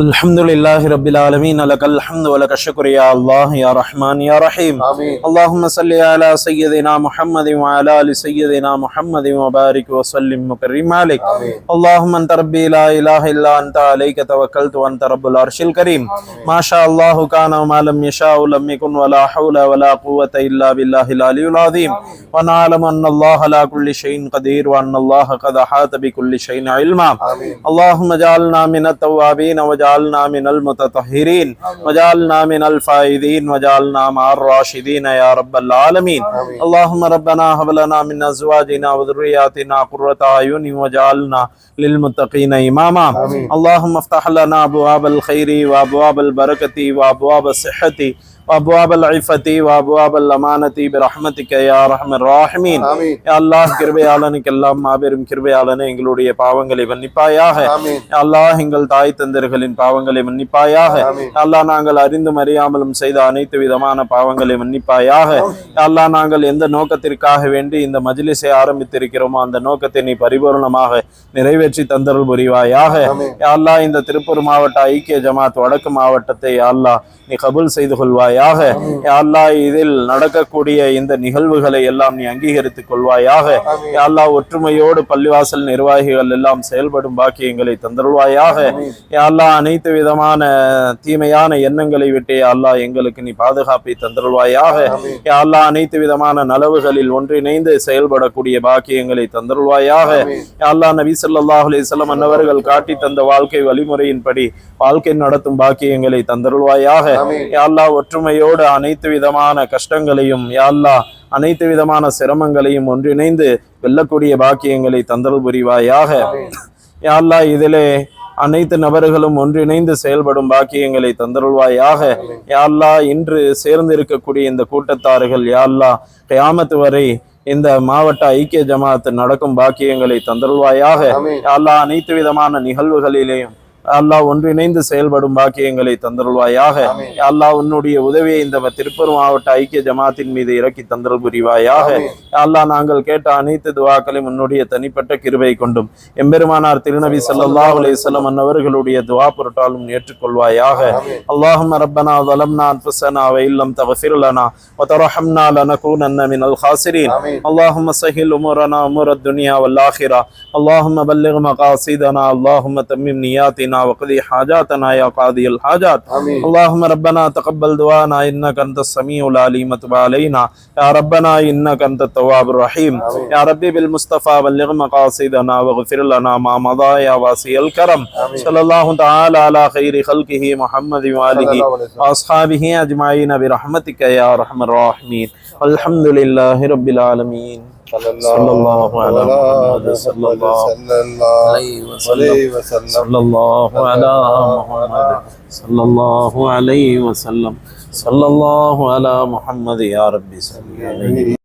الحمد لله رب العالمين لك الحمد ولك الشكر يا الله يا رحمن يا رحيم آمين اللهم صل على سيدنا محمد وعلى آل سيدنا محمد وبارك وسلم وكرم عليك آمين اللهم انت ربي لا اله الا انت عليك توكلت وانت رب العرش الكريم ما شاء الله كان وما لم يشاء لم يكن ولا حول ولا قوة الا بالله العلي العظيم ونعلم ان الله على كل شيء قدير وان الله قد احاط بكل شيء علما. آمين اللهم اجعلنا من التوابين وجعلنا من المتطهرين. وجعلنا من الفائزين. وجعلنا مع الراشدين يا رب العالمين. اللهم ربنا هب لنا من أزواجنا وذرياتنا قرة أعين. وجعلنا للمتقين إماما. اللهم افتح لنا أبواب الخير وأبواب البركة وأبواب الصحة. وابواب العفة وابواب الامانة برحمتك يا ارحم الراحمين آمين யா அல்லாஹ் கிருபையாளனுக்கெல்லாம் மாபெரும் கிருபையாளனே எங்களுடைய பாவங்களை மன்னிப்பாயாக ஆமீன் யா அல்லாஹ் எங்கள் தாய் தந்தர்களின் பாவங்களை மன்னிப்பாயாக ஆமீன் யா அல்லாஹ் நாங்கள் அறிந்தும் அறியாமலும் செய்த அனைத்து விதமான பாவங்களை மன்னிப்பாயாக யா அல்லாஹ் நாங்கள் எந்த நோக்கத்திற்காக வேண்டி இந்த மஜ்லிஸை ஆரம்பித்திருக்கிறோமோ அந்த நோக்கத்தை நீ பரிபூர்ணமாக நிறைவேற்றி தந்தருள் புரிவாயாக ஆமீன் யா அல்லாஹ் இந்த திருப்பூர் மாவட்ட ஐக்கிய ஜமாத் வடக்கு மாவட்டத்தை யா அல்லாஹ் நீ கபூல் செய்து கொள்வாயாக யா அல்லாஹ் இதில் நடக்கக்கூடிய இந்த நிகழ்வுகளை எல்லாம் நீ அங்கீகரித்துக் கொள்வாயாக அல்லாஹ் ஒற்றுமையோடு பள்ளிவாசல் நிர்வாகிகள் எல்லாம் செயல்படும் பாக்கியங்களை தந்தருள்வாயாக. அல்லாஹ் அனைத்து விதமான தீமையான எண்ணங்களை விட்டு யா அல்லாஹ் எங்களுக்கு நீ பாதுகாப்பை தந்தருள்வாயாக. அல்லாஹ் அனைத்து விதமான நலவுகளில் ஒன்றிணைந்து செயல்படக்கூடிய பாக்கியங்களை தந்தருள்வாயாக. அல்லாஹ் நபி ஸல்லல்லாஹு அலைஹி வஸல்லம் அன்னவர்கள் காட்டி தந்த வாழ்க்கை வழிமுறையின்படி வாழ்க்கை நடத்தும் பாக்கியங்களை தந்தருள்வாயாக. ஆமீன். யா ஒற்றுமையோடு அனைத்து விதமான கஷ்டங்களையும் யா அல்லாஹ் அனைத்து விதமான சிரமங்களையும் ஒன்றிணைந்து வெல்லக்கூடிய பாக்கியங்களை தந்தருள் புரிவாயாக. ஆமீன் யா அல்லாஹ் இதிலே அனைத்து நபர்களும் ஒன்றிணைந்து செயல்படும் பாக்கியங்களை தந்தருள்வாயாக. யா அல்லாஹ் இன்று சேர்ந்திருக்கக்கூடிய இந்த கூட்டத்தார்கள் யா அல்லாஹ் கியாமத்து வரை இந்த மாவட்ட ஐக்கிய ஜமாத் நடக்கும் பாக்கியங்களை தந்தருள்வாயாக. ஆமீன். யா அல்லாஹ் அனைத்து விதமான நிகழ்வுகளிலேயும் அல்லாஹ் ஒன்றிணைந்து செயல்படும் பாக்கியங்களை தந்தருள்வாயாக ஆமீன் யா அல்லாஹ் உன்னுடைய உதவியை இந்த திருப்பூர் மாவட்ட ஐக்கிய ஜமாத்தின் மீது இறக்கி தந்தருள் புரிவாயாக ஆமீன் யா அல்லாஹ் நாங்கள் கேட்ட அனைத்து துவாக்களையும் உன்னுடைய தனிப்பட்ட கிருபை கொண்டும் எம்பெருமானார் திருநபி ஸல்லல்லாஹு அலைஹி வஸல்லம் அன்னவர்களுடைய துவா பொருட்டாலும் ஏற்றுக்கொள்வாயாக ஆமீன் اللهم ربنا ظلمنا انفسنا وان لم تغفر لنا وترحمنا لنكونن من الخاسرين آمين اللهم سهل امورنا امور الدنيا والاخره اللهم بلغ مقاصدنا اللهم تمم نياتنا وقضي حاجاتنا يا قاضي الحاجات. اللهم ربنا تقبل دعانا إنك أنت السميع العليم وتب علينا. يا ربنا إنك أنت التواب الرحيم. يا ربي بالمصطفى بلغ مقاصدنا واغفر لنا ما مضى يا واسع الكرم. صلى الله تعالى على خير خلقه محمد وسلم. وأصحابه أجمعين برحمتك يا أرحم الراحمين. والحمد لله رب العالمين. صلى الله على محمد صلى الله صلى الله عليه وسلم. صلى الله على محمد صلى الله عليه وسلم. صلى الله على محمد يا ربي صل عليه.